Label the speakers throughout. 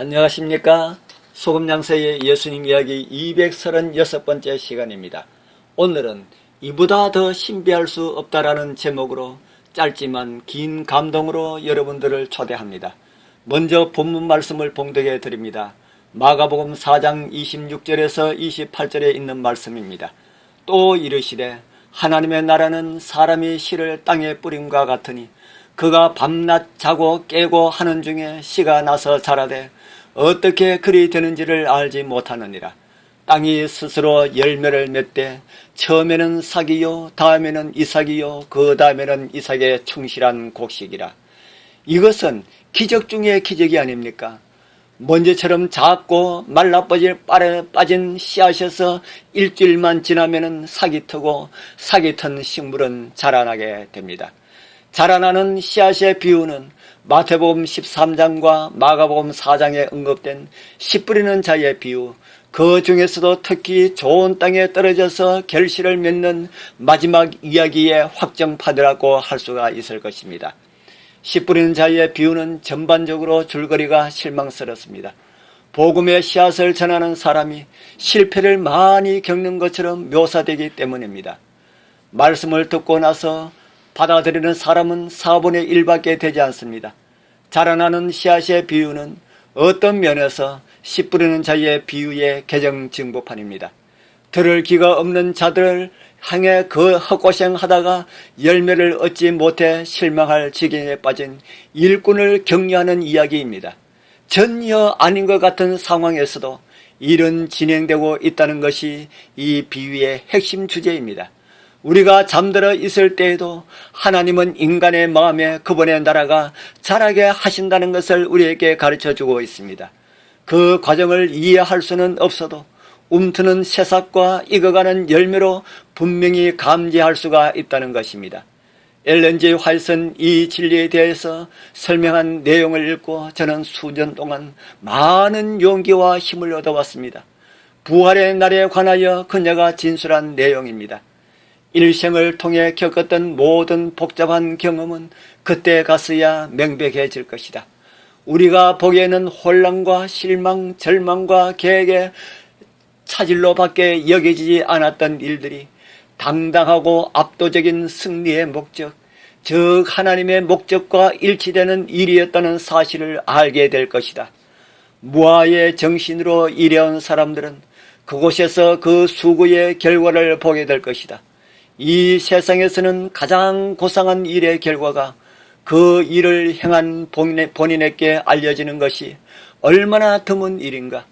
Speaker 1: 안녕하십니까. 소금양서의 예수님 이야기 236번째 시간입니다. 오늘은 이보다 더 신비할 수 없다라는 제목으로 짧지만 긴 감동으로 여러분들을 초대합니다. 먼저 본문 말씀을 봉독해 드립니다. 마가복음 4장 26절에서 28절에 있는 말씀입니다. 또 이르시되 하나님의 나라는 사람이 씨를 땅에 뿌림과 같으니 그가 밤낮 자고 깨고 하는 중에 씨가 나서 자라되 어떻게 그리 되는지를 알지 못하느니라. 땅이 스스로 열매를 맺되 처음에는 삭이요 다음에는 이삭이요 그 다음에는 이삭의 충실한 곡식이라. 이것은 기적 중의 기적이 아닙니까? 먼지처럼 작고 빨에 빠진 씨앗에서 일주일만 지나면은 삭이 트고 삭이 튼 식물은 자라나게 됩니다. 자라나는 씨앗의 비유는 마태복음 13장과 마가복음 4장에 언급된 씨 뿌리는 자의 비유, 그 중에서도 특히 좋은 땅에 떨어져서 결실을 맺는 마지막 이야기의 확정파드라고 할 수가 있을 것입니다. 씨 뿌리는 자의 비유는 전반적으로 줄거리가 실망스럽습니다. 복음의 씨앗을 전하는 사람이 실패를 많이 겪는 것처럼 묘사되기 때문입니다. 말씀을 듣고 나서 받아들이는 사람은 4분의 1밖에 되지 않습니다. 자라나는 씨앗의 비유는 어떤 면에서 씨 뿌리는 자의 비유의 개정 증거판입니다. 들을 기가 없는 자들을 향해 그 헛고생하다가 열매를 얻지 못해 실망할 지경에 빠진 일꾼을 격려하는 이야기입니다. 전혀 아닌 것 같은 상황에서도 일은 진행되고 있다는 것이 이 비유의 핵심 주제입니다. 우리가 잠들어 있을 때에도 하나님은 인간의 마음에 그분의 나라가 자라게 하신다는 것을 우리에게 가르쳐 주고 있습니다. 그 과정을 이해할 수는 없어도 움트는 새싹과 익어가는 열매로 분명히 감지할 수가 있다는 것입니다. 엘렌지 화이슨 이 진리에 대해서 설명한 내용을 읽고 저는 수년 동안 많은 용기와 힘을 얻어왔습니다. 부활의 날에 관하여 그녀가 진술한 내용입니다. 일생을 통해 겪었던 모든 복잡한 경험은 그때 가서야 명백해질 것이다. 우리가 보기에는 혼란과 실망, 절망과 계획에 차질로 밖에 여겨지지 않았던 일들이 당당하고 압도적인 승리의 목적, 즉 하나님의 목적과 일치되는 일이었다는 사실을 알게 될 것이다. 무아의 정신으로 일해온 사람들은 그곳에서 그 수고의 결과를 보게 될 것이다. 이 세상에서는 가장 고상한 일의 결과가 그 일을 행한 본인에게 알려지는 것이 얼마나 드문 일인가.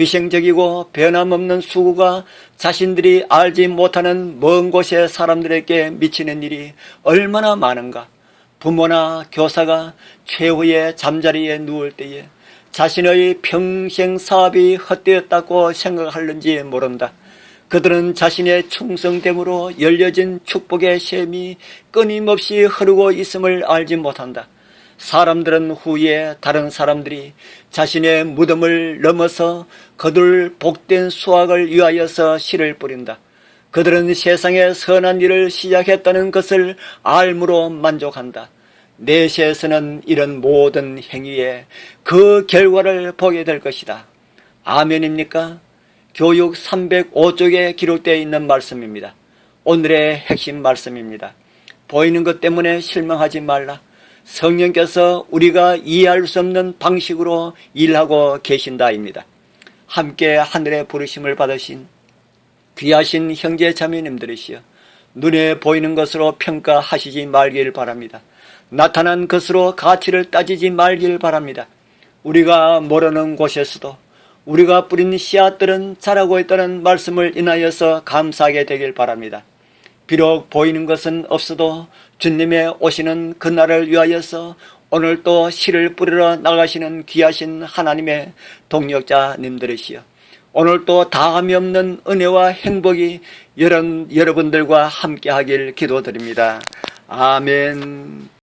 Speaker 1: 희생적이고 변함없는 수고가 자신들이 알지 못하는 먼 곳의 사람들에게 미치는 일이 얼마나 많은가. 부모나 교사가 최후의 잠자리에 누울 때에 자신의 평생 사업이 헛되었다고 생각하는지 모른다. 그들은 자신의 충성됨으로 열려진 축복의 샘이 끊임없이 흐르고 있음을 알지 못한다. 사람들은 후에 다른 사람들이 자신의 무덤을 넘어서 거둘 복된 수확을 위하여서 씨를 뿌린다. 그들은 세상에 선한 일을 시작했다는 것을 알므로 만족한다. 내세에서는 이런 모든 행위에 그 결과를 보게 될 것이다. 아멘입니까? 교육 305쪽에 기록되어 있는 말씀입니다. 오늘의 핵심 말씀입니다. 보이는 것 때문에 실망하지 말라. 성령께서 우리가 이해할 수 없는 방식으로 일하고 계신다입니다. 함께 하늘의 부르심을 받으신 귀하신 형제 자매님들이시여 눈에 보이는 것으로 평가하시지 말길 바랍니다. 나타난 것으로 가치를 따지지 말길 바랍니다. 우리가 모르는 곳에서도 우리가 뿌린 씨앗들은 자라고 있다는 말씀을 인하여서 감사하게 되길 바랍니다. 비록 보이는 것은 없어도 주님의 오시는 그날을 위하여서 오늘 또 씨를 뿌리러 나가시는 귀하신 하나님의 동력자님들이시여. 오늘 또 다함이 없는 은혜와 행복이 여러분, 여러분들과 함께 하길 기도드립니다. 아멘.